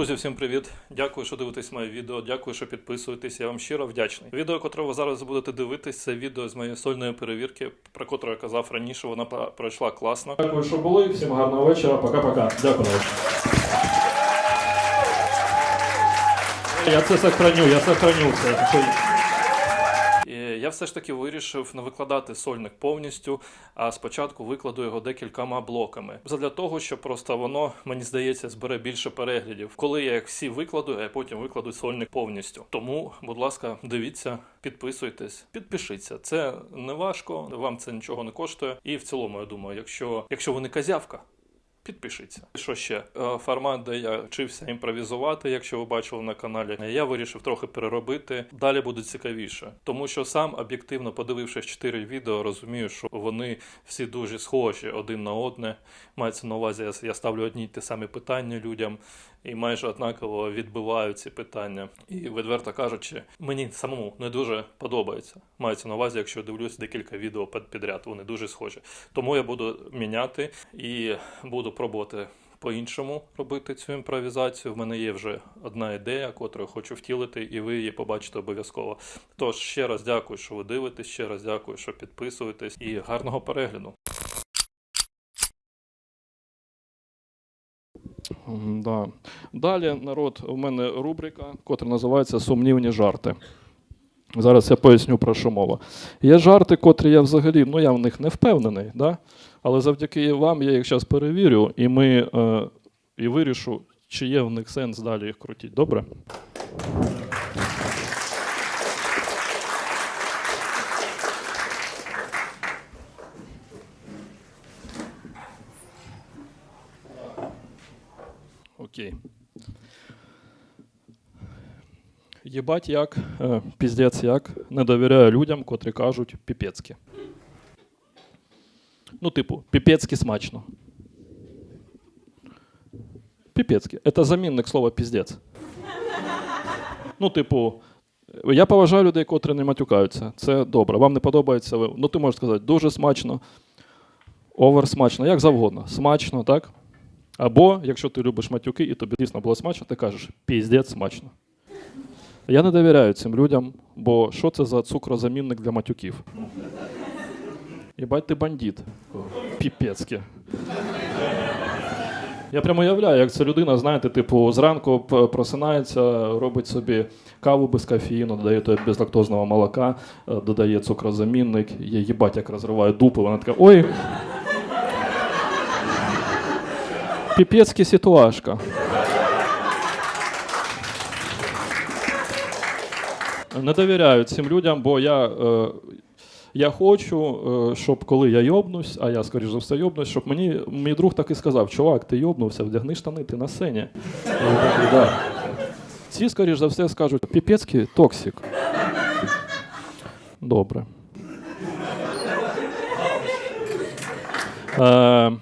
Друзі, всім привіт! Дякую, що дивитесь моє відео. Дякую, що підписуєтесь. Я вам щиро вдячний. Відео, котре ви зараз будете дивитись, це відео з моєї сольної перевірки, про котре я казав раніше. Вона пройшла класно. Дякую, що були. Всім гарного вечора. Пока-пока. Дякую. Я це сохраню, я сохраню це. Все ж таки вирішив не викладати сольник повністю, а спочатку викладу його декількома блоками. Задля того, що просто воно, мені здається, збере більше переглядів. Коли я їх всі викладу, я потім викладу сольник повністю. Тому, будь ласка, дивіться, підписуйтесь, підпишіться. Це не важко, вам це нічого не коштує. І в цілому, я думаю, якщо, якщо ви не казявка. Підпишіться. Що ще? Е, Формат, де я вчився імпровізувати, якщо ви бачили на каналі, я вирішив трохи переробити. Далі буде цікавіше, тому що сам об'єктивно подивившись 4 відео, розумію, що вони всі дуже схожі один на одне. Мається на увазі, я- ставлю одні й ті самі питання людям і майже однаково відбиваю ці питання. І відверто кажучи, мені самому не дуже подобається. Мається на увазі, якщо дивлюсь декілька відео під- підряд, вони дуже схожі. Тому я буду міняти і буду пробувати по-іншому робити цю імпровізацію. В мене є вже одна ідея, котру я хочу втілити, і ви її побачите обов'язково. Тож ще раз дякую, що ви дивитесь, ще раз дякую, що підписуєтесь, і гарного перегляду. Да. Далі, народ, у мене рубрика, котра називається Сумнівні жарти. Зараз я поясню про що мова. Є жарти, котрі я взагалі, ну я в них не впевнений, да? але завдяки вам я їх зараз перевірю, і ми е, і вирішу, чи є в них сенс далі їх крутити. Добре? Окей. Єбать як, е, піздець як, не довіряю людям, котрі кажуть піпецьки. Ну, типу, піпецьки смачно. Піпецьки. Це замінник слова піздець. Ну, типу, я поважаю людей, котрі не матюкаються. Це добре. Вам не подобається. ви- Ну, ти можеш сказати, дуже смачно, овер смачно, як завгодно. Смачно, так? Або, якщо ти любиш матюки і тобі дійсно було смачно, ти кажеш піздець смачно. Я не довіряю цим людям, бо що це за цукрозамінник для матюків? Єбать ти бандит. Піпецьке. Я прямо уявляю, як ця людина, знаєте, типу, зранку просинається, робить собі каву без кофеїну, додає безлактозного молока, е, додає цукрозамінник, їбать, як розриває дупу, вона така, ой. Піпецькі ситуашка. Не довіряю цим людям, бо я, е, я хочу, е, щоб коли я йобнусь, а я, скоріш за все, йобнусь, щоб мені мій друг так і сказав: чувак, ти йобнувся, вдягни штани, ти на сцені. «Да». Ці, скоріш за все, скажуть, піпецький токсик. Добре. Е,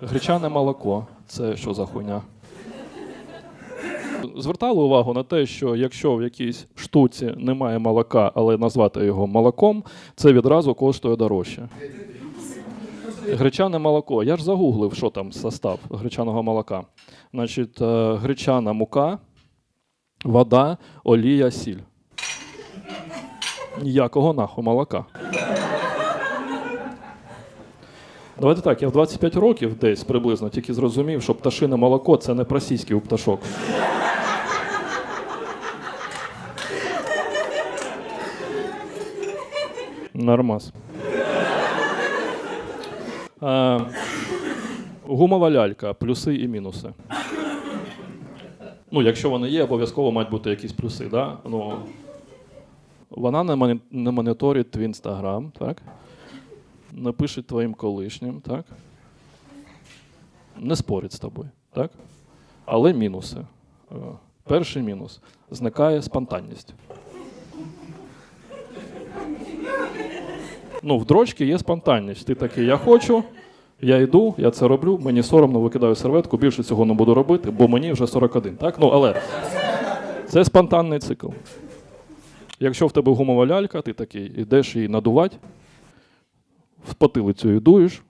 гречане молоко. Це що за хуйня? Звертали увагу на те, що якщо в якійсь штуці немає молока, але назвати його молоком, це відразу коштує дорожче. Гречане молоко. Я ж загуглив, що там состав гречаного молока. Значить, е, гречана мука, вода, олія, сіль. Ніякого нахуй молока. Давайте так, я в 25 років десь приблизно тільки зрозумів, що пташине молоко це не просійський у пташок. Нормас. Е, гумова лялька, плюси і мінуси. Ну, якщо вони є, обов'язково мають бути якісь плюси. Да? Ну, вона не, моні- не моніторить твій інстаграм, так? Не пише твоїм колишнім, так? Не спорить з тобою, так? Але мінуси. Е, Перший мінус зникає спонтанність. ну, в дрочки є спонтанність. Ти такий, я хочу, я йду, я це роблю, мені соромно, викидаю серветку, більше цього не буду робити, бо мені вже 41. Так? Ну, але це спонтанний цикл. Якщо в тебе гумова лялька, ти такий, йдеш її надувати, в потилицю дуєш.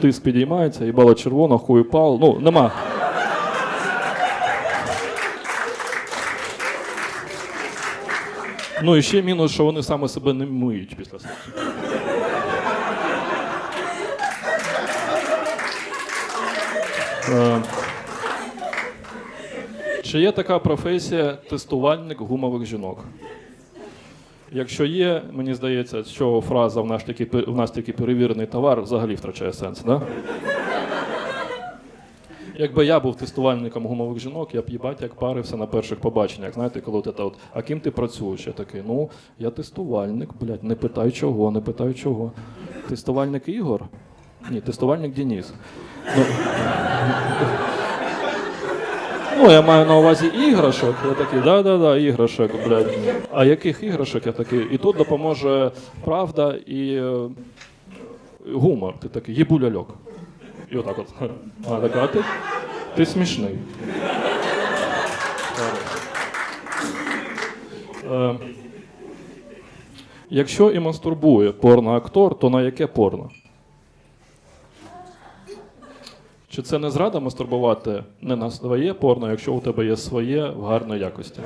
тиск підіймається, їбало червоно, хуй пал. Ну, нема. Ну і ще мінус, що вони саме себе не миють після сексу. Е, Чи є така професія тестувальник гумових жінок? Якщо є, мені здається, що фраза в нас тільки, в нас тільки перевірений товар взагалі втрачає сенс, да? Якби я був тестувальником гумових жінок, я б їбать як парився на перших побаченнях. Знаєте, коли от, от, а ким ти працюєш? Я такий, ну, я тестувальник, блядь, не питай чого, не питай чого. Тестувальник Ігор? Ні, тестувальник Денис. Ну, Ну, я маю на увазі іграшок. Я такий, да-да-да, іграшок, блядь. А яких іграшок? Я такий. І тут допоможе правда і е, гумор. Ти такий, їбу ляльок. І отак от. А така, а ти, ти смішний. Е, якщо і мастурбує порноактор, то на яке порно? Чи це не зрада мастурбувати не на своє порно, якщо у тебе є своє в гарної якості?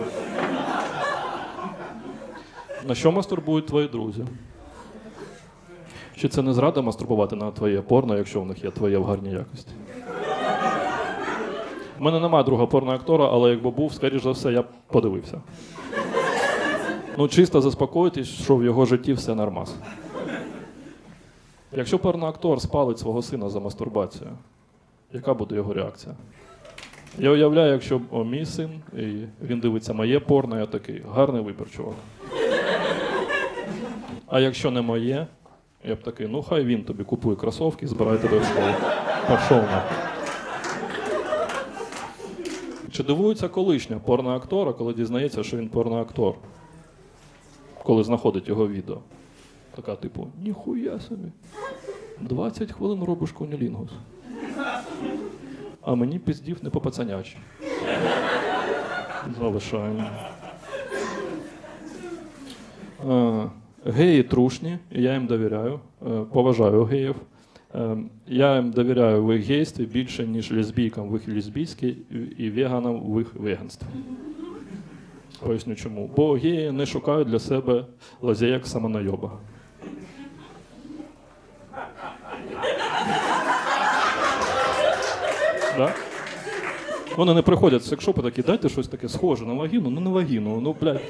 На що мастурбують твої друзі? Чи це не зрада мастурбувати на твоє порно, якщо в них є твоє в гарній якості? У мене немає друга порноактора, але якби був, скоріш за все, я б подивився. Ну, чисто заспокойтесь, що в його житті все нормас. Якщо порноактор спалить свого сина за мастурбацію, яка буде його реакція? Я уявляю, якщо о, мій син, і він дивиться моє порно, я такий, гарний вибір, чувак. А якщо не моє, я б такий, ну хай він тобі купує кросовки, збирає тебе в школу. Пішов на. Чи дивується колишня порноактора, коли дізнається, що він порноактор? Коли знаходить його відео. Така, типу, ніхуя собі. 20 хвилин робиш конілінгус. А мені піздів не по пацанячі. Залишаємо. Е, Геї трушні, я їм довіряю. Е, Поважаю геїв. Е, Я їм довіряю в їх гействі більше, ніж лесбійкам в їх лесбійській і веганам в їх веганстві. Поясню чому. Бо геї не шукають для себе лазяєк самонайоба. Да? Вони не приходять в секшопи такі, дайте щось таке схоже на вагіну, ну не вагіну, ну блядь.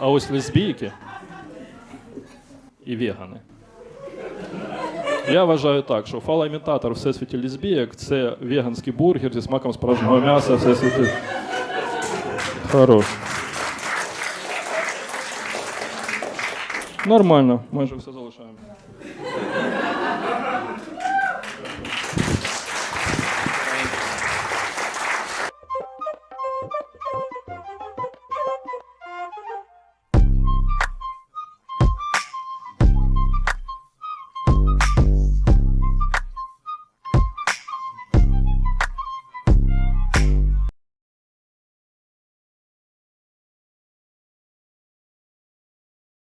А ось лесбійки і вегани. Я вважаю так, що фалоімітатор всесвіті лесбійок це веганський бургер зі смаком справжнього м'яса всесвіті. Хорош. Нормально, майже все залишаємо.